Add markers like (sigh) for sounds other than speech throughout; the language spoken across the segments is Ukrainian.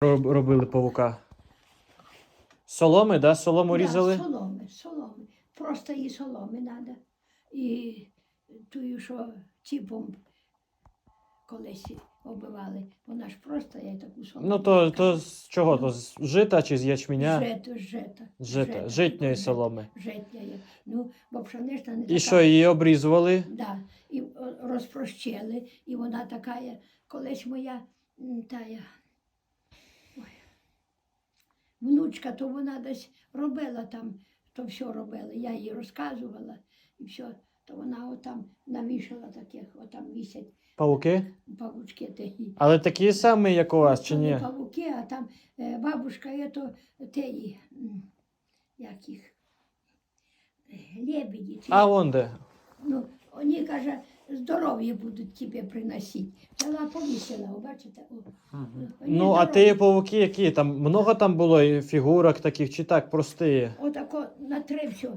роб- робили павука? Соломи, да? Солому різали? Да, соломи, соломи. Просто і соломи треба. І тую, що ціпом колись оббивали. Вона ж просто я таку солому. Ну, то, то з чого? То з жита чи з ячменя? Жето, жета. Жита, житньої соломи. Житньої. Ну, бо пшенична не І така. що, її обрізували? Да, і розпрощили, і вона така, є. колись моя м, тая, ой, внучка, то вона десь робила там, то все робила. Я їй розказувала, і все, то вона отам навішала таких, отам вісять Павуки? павучки такі. Але такі самі, як у вас, чи То не ні? павуки, а там е, бабушка, є то теї, м, як їх, лебеді. А вон де. Ну, вони, каже, здоров'я будуть тебе приносити. Взяла, повісила, бачите? О. Ну, а ті павуки які? Там много там було і фігурок таких, чи так, прості? Отако на три все.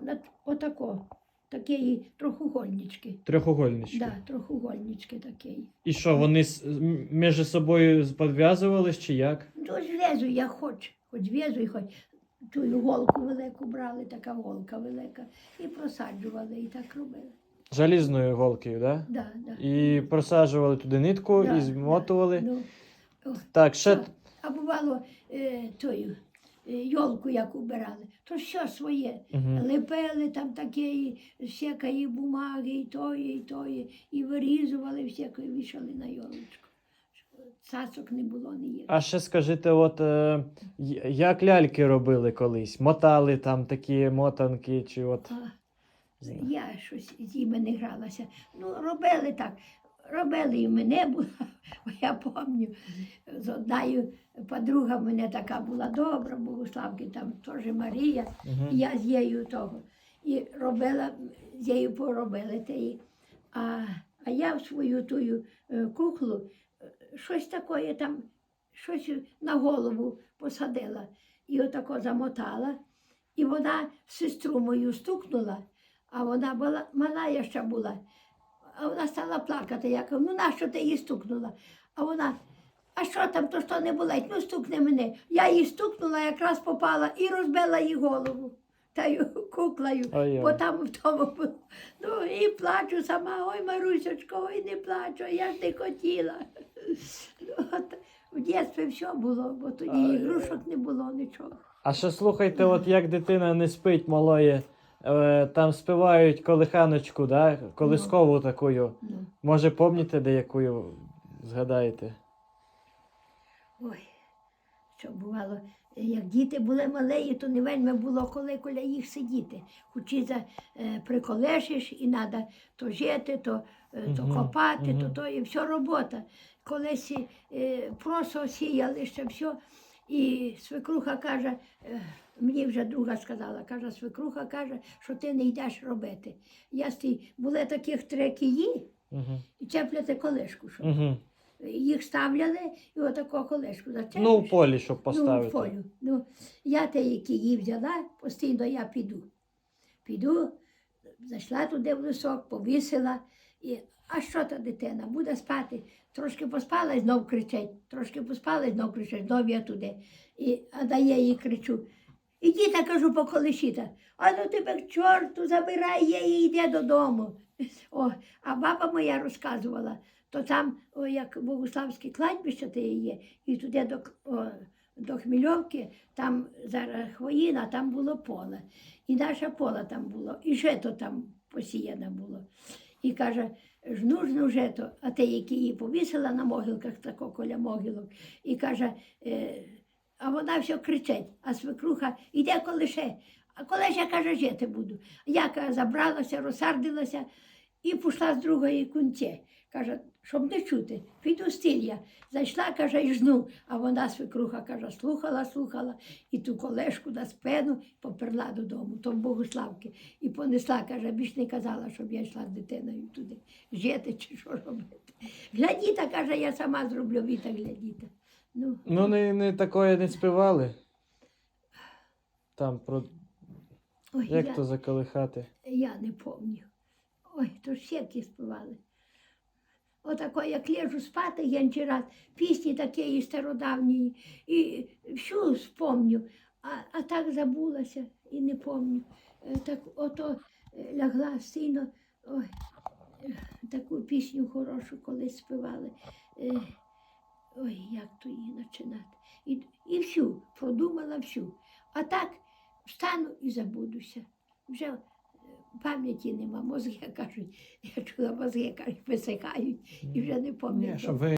На, отако. Такі трохугольнички. Трьохугольнички. Да, трохугольнички такі. І що, вони с- м- між собою підв'язувались чи як? Ну, зв'язуй, як хоч. Хоч зв'язуй, хоч. Ту голку велику брали, така голка велика, і просаджували, і так робили. Залізною голкою, да? Да, да. І просаджували туди нитку Да, і змотували. Ну, о, Так, ще Що? А бувало е, тою е, йолку, як убирали, то все своє. Мгм. Лепили там такі всякої бумаги, і тої, і тої, і вирізували всякої, вішали на йолочку. Цацок не було ніяких. А ще скажіть, от е, як ляльки робили колись? Мотали там такі мотанки, чи от. А, я щось з ними не гралася. Ну, робили так. Робили і мене було, (laughs) бо я пам'ятаю, з одною подруга в мене така була добра, Богославки, там теж Марія. Мгм. І Я з нею того. І робила, з нею поробили те. А, а я в свою тую е, куклу е, щось таке там, щось на голову посадила. І отако замотала. І вона сестру мою стукнула, а вона була, мала я ще була. А вона стала плакати. Я кажу, ну нащо ти її стукнула? А вона, а що там, то що не болить? Ну стукни мене. Я її стукнула, якраз попала і розбила їй голову. Та й (laughs) куклою, Ой-ой. бо там в тому було. Ну і плачу сама, ой, Марусечко, ой, не плачу, я ж не хотіла. (laughs) Ну, от, в дитинстві все було, бо тоді Ай-яй. ігрушок не було нічого. А ще слухайте, от як дитина не спить малої, е, там співають колиханочку, да? колискову такою. Ну. Може, пам'ятаєте деякою, згадаєте? Ой, що бувало, як діти були малеї, то не вельми було коли коли їх сидіти. Хочі за е, приколешиш і треба то жити, то, е, то Мгм, копати, то мгм. то і все робота. Колись е, просто сіяли ще все. І свекруха каже, мені вже друга сказала, каже, свекруха каже, що ти не йдеш робити. Я стій, були таких три кії Угу. і чепляти колишку. Щоб. Угу. Їх ставляли і отаку колишку зачепиш. Ну, в полі, щоб Ну, поставити. в полю. Ну, я те, які її взяла, постійно я піду. Піду, зайшла туди в лісок, повісила. І, а що та дитина? Буде спати. Трошки поспала і знов кричить. Трошки поспала і знов кричить, знов я туди. І, а да я їй кричу. Ідіть, кажу, по колишіта. А ну тебе чорту забирай її йде додому. (laughs) О, а баба моя розказувала, то там, о, як Богуславське кладбище те є, і туди до, о, до Хмельовки, там зараз хвоїна, там було поле. І наше поле там було, і жито там посіяне було. І каже, жну, жну то. а те, які її повісила на могилках, тако коля могилок, і каже, е, а вона все кричить, а свекруха, іде колише. А коли ж я каже, жити буду. Я забралася, розсардилася і пішла з другої кунці. Каже, щоб не чути, піду стіль. Зайшла, каже, і жну. А вона свекруха каже, слухала, слухала, і ту колешку на спину поперла додому, то в Богославки. І понесла, каже, більш не казала, щоб я йшла з дитиною туди. Жити чи що робити. Глядіта, каже, я сама зроблю, ви так глядіта. Ну, Ну, не, не такое не співали. Там про ой, як я, то заколихати. я не пам'ятаю. Ой, то ж всякі співали. Отако, як лежу спати, янчий раз, пісні такі стародавні, і всю спомню, а, а так забулася і не помню. Е, Так ото е, лягла сильно, ой, таку пісню хорошу колись співали. Е, Ой, як то її починати. І, і всю, продумала всю. А так встану і забудуся. Вже пам'яті нема, мозги кажуть, (laughs) я чула, мозги кажуть, висихають і вже не пам'ятаю.